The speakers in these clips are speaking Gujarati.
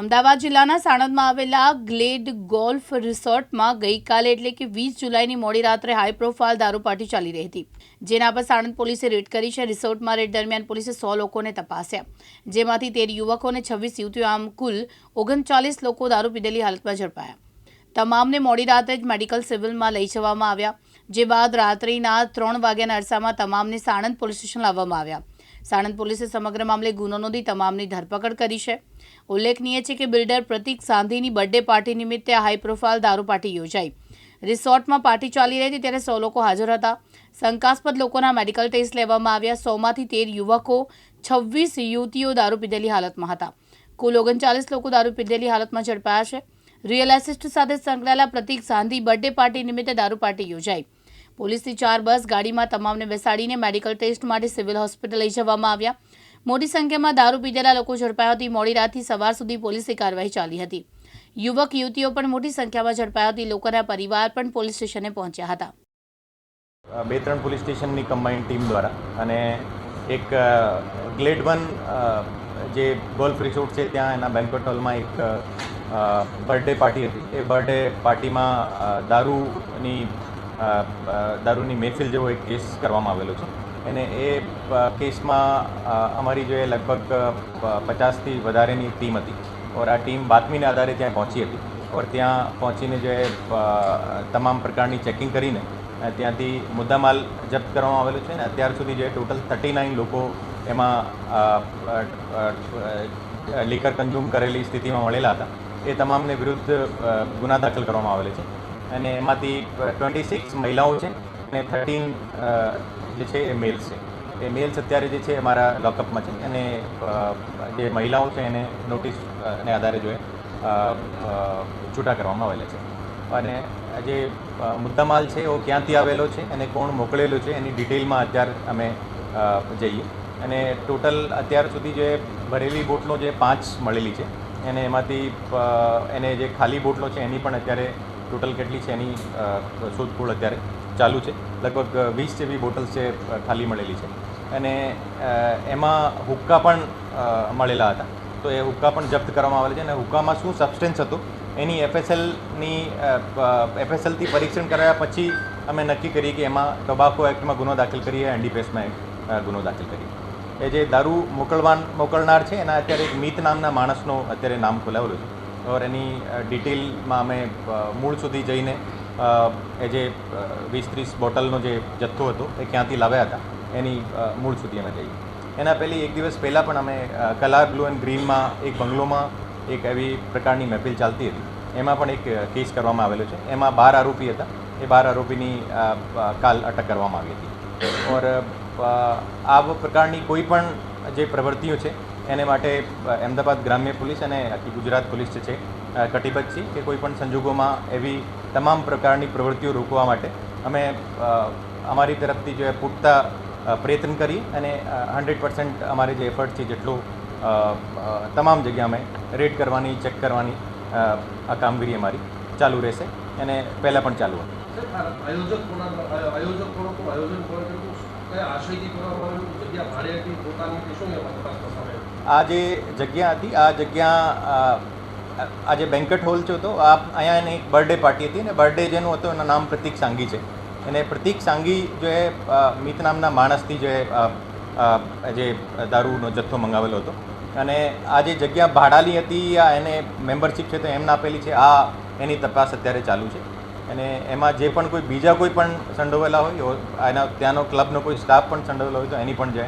અમદાવાદ જિલ્લાના સાણંદમાં આવેલા ગ્લેડ ગોલ્ફ રિસોર્ટમાં ગઈકાલે એટલે કે વીસ જુલાઈની મોડી રાત્રે હાઈ પ્રોફાઇલ દારૂ પાર્ટી ચાલી રહી હતી. જેના પર સાણંદ પોલીસે રેડ કરી છે. રિસોર્ટમાં રેડ દરમિયાન પોલીસે સો લોકોને તપાસ્યા. જેમાંથી તેર યુવકો અને છવ્વીસ યુવતીઓ આમ કુલ ઓગણચાલીસ લોકો દારૂ પીધેલી હાલતમાં ઝડપાયા. તમામને મોડી રાતે જ મેડિકલ સિવિલમાં લઈ જવામાં આવ્યા. જે બાદ રાત્રિના ત્રણ વાગ્યાના અરસામાં તમામને સાણંદ પોલીસ સ્ટેશન લાવવામાં આવ્યા. સાણંદ પોલીસે સમગ્ર મામલે ગુનો નોંધી તમામની ધરપકડ કરી છે. ઉલ્લેખનીય છે કે બિલ્ડર પ્રતિક સાંધીની બર્થડે પાર્ટી નિમિત્તે હાઈ પ્રોફાઇલ દારૂ પાર્ટી યોજાઈ. રિસોર્ટમાં પાર્ટી ચાલી રહી હતી ત્યારે સો લોકો હાજર હતા. શંકાસ્પદ લોકોના મેડિકલ ટેસ્ટ લેવામાં આવ્યા. સોમાંથી તેર યુવકો, છવ્વીસ યુવતીઓ દારૂ પીધેલી હાલતમાં હતા. કુલ ઓગણચાલીસ લોકો દારૂ પીધેલી હાલતમાં ઝડપાયા છે. રિયલ એસિસ્ટ સાથે સંકળાયેલા પ્રતિક સાંધી બર્થડે પાર્ટી નિમિત્તે દારૂ પાર્ટી યોજાઈ. પોલીસની ચાર બસ ગાડીમાં તમામને બેસાડીને મેડિકલ ટેસ્ટ માટે સિવિલ હોસ્પિટલ લઈ જવામાં આવ્યા. મોટી સંખ્યામાં દારૂ પીધેલા લોકો ઝડપાયા હતી. મોડી રાતથી સવાર સુધી પોલીસની કાર્યવાહી ચાલી હતી. યુવક, યુવતીઓ પણ મોટી સંખ્યામાં ઝડપાયા હતી. લોકોના પરિવાર પણ પોલીસ સ્ટેશને પહોંચ્યા હતા. બે ત્રણ પોલીસ સ્ટેશનની કમ્બાઇન્ડ ટીમ દ્વારા અને એક ગ્લેડ વન જે ગોલ્ફ રિસોર્ટ છે ત્યાં એના બેન્કવેટ હોલમાં એક બર્થડે પાર્ટી હતી. એ બર્થડે પાર્ટીમાં દારૂની દારૂની મહેફિલ જેવો એક કેસ કરવામાં આવેલો છે. અને એ કેસમાં અમારી જે લગભગ પચાસથી વધારેની ટીમ હતી. ઓર આ ટીમ બાતમીના આધારે ત્યાં પહોંચી હતી. ઓર ત્યાં પહોંચીને જે તમામ પ્રકારની ચેકિંગ કરીને ત્યાંથી મુદ્દામાલ જપ્ત કરવામાં આવેલો છે. અને અત્યાર સુધી જે ટોટલ થર્ટી નાઇન લોકો એમાં લીકર કન્ઝ્યુમ કરેલી સ્થિતિમાં મળેલા હતા. એ તમામને વિરુદ્ધ ગુના દાખલ કરવામાં આવેલા છે. અને એમાંથી ટ્વેન્ટી સિક્સ મહિલાઓ છે અને થર્ટીન જે છે એ મેલ્સ છે. એ મેલ્સ અત્યારે જે છે અમારા લોકઅપમાં છે. અને જે મહિલાઓ છે એને નોટિસ ને આધારે જો એ, અ, અ, છૂટા કરવામાં આવેલા છે. અને જે મુદ્દામાલ છે એ ક્યાંથી આવેલો છે અને કોણ મોકલેલો છે એની ડિટેલમાં અત્યારે અમે જઈએ. અને ટોટલ અત્યાર સુધી જે ભરેલી બોટલો જે પાંચ મળેલી છે. અને એમાંથી એને જે ખાલી બોટલો છે એની પણ અત્યારે ટોટલ કેટલી છે એની શોધખોળ અત્યારે ચાલુ છે. લગભગ વીસ જેવી બોટલ્સ છે ખાલી મળેલી છે. અને એમાં હુક્કા પણ મળેલા હતા. તો એ હુક્કા પણ જપ્ત કરવામાં આવેલા છે અને હુક્કામાં શું સબસ્ટેન્સ હતું, એની એફએસએલની એફએસએલથી પરીક્ષણ કરાયા પછી અમે નક્કી કરી કે એમાં ટોબાકો એક્ટમાં ગુનો દાખલ કરીએ એનડીપીએસમાં ગુનો દાખલ કરીએ. એ જે દારૂ મોકલવાન, મોકલનાર છે, એના અત્યારે એક મિત નામના માણસનો અત્યારે નામ ખોલાવેલું છે. ઓર એની ડિટેલમાં અમે મૂળ સુધી જઈને એ જે વીસ ત્રીસ બોટલનો જે જથ્થો હતો, એ ક્યાંથી લાવ્યા હતા, એની મૂળ સુધી અમે જઈએ. એના પહેલી એક દિવસ પહેલાં પણ અમે કલાર બ્લુ એન્ડ ગ્રીનમાં એક બંગલોમાં એક એવી પ્રકારની મહેફિલ ચાલતી હતી. એમાં પણ એક કેસ કરવામાં આવેલો છે. એમાં બાર આરોપી હતા. એ બાર આરોપીની કાલ અટક કરવામાં આવી હતી. ઓર આ પ્રકારની કોઈ પણ જે પ્રવૃત્તિઓ છે એને માટે અમદાવાદ ગ્રામ્ય પોલીસ અને આખી ગુજરાત પોલીસ જે છે કટિબદ્ધ છે કે કોઈપણ સંજોગોમાં એવી તમામ પ્રકારની પ્રવૃત્તિઓ રોકવા માટે અમે અમારી તરફથી જે પૂરતા પ્રયત્ન કરી અને હંડ્રેડ પર્સન્ટ અમારે જે એફર્ટ છે જેટલું તમામ જગ્યા અમે રેડ કરવાની, ચેક કરવાની આ કામગીરી અમારી ચાલુ રહેશે અને પહેલાં પણ ચાલુ હતી. આ જે જગ્યા હતી આ જગ્યા આ જે બેન્કેટ હોલ છે તો આ અહીંયા એની એક બર્થડે પાર્ટી હતી અને બર્થડે જેનું હતું એનું નામ પ્રતિક સાંગી છે. અને પ્રતિક સાંગી જો એ મિત નામના માણસથી જો એ જે દારૂનો જથ્થો મંગાવેલો હતો. અને આ જે જગ્યા ભાડાની હતી આ એને મેમ્બરશિપ છે તો એમને આપેલી છે. આ એની તપાસ અત્યારે ચાલુ છે. અને એમાં જે પણ કોઈ બીજા કોઈ પણ સંડોવેલા હોય એના ત્યાંનો ક્લબનો કોઈ સ્ટાફ પણ સંડોવેલો હોય તો એની પણ જે અ,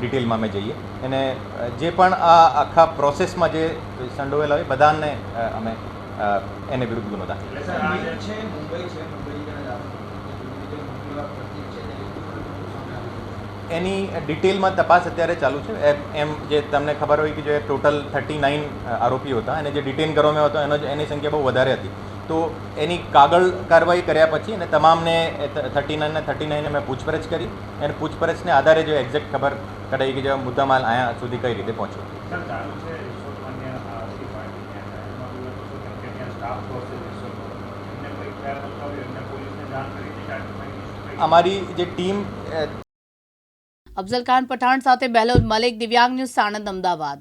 ડિટેલમાં અમે જઈએ. અને જે પણ આ આખા પ્રોસેસમાં જે સંડોવેલા હોય બધાને અમે એને વિરુદ્ધ ગુનો દાખલ. એની ડિટેલમાં તપાસ અત્યારે ચાલુ છે. એમ જે તમને ખબર હોય કે જે ટોટલ થર્ટી નાઇન આરોપીઓ હતા અને જે ડિટેન કરવામાં હતો એનો જ- એની સંખ્યા બહુ વધારે હતી. તો એની કાગળ કાર્યવાહી કર્યા પછી અને તમામને થર્ટી નાઇન થર્ટી નાઇનને મેં પૂછપરછ કરી. અને પૂછપરછને આધારે જો એક્ઝેક્ટ ખબર કઢાઈ કે જે મુદ્દામાલ અહીંયા સુધી કઈ રીતે પહોંચ્યો. અમારી જે ટીમ અફઝલ ખાન પઠાણ સાથે બહેલોદ મલિક દિવ્યાંગ ન્યૂઝ સાણંદ અમદાવાદ.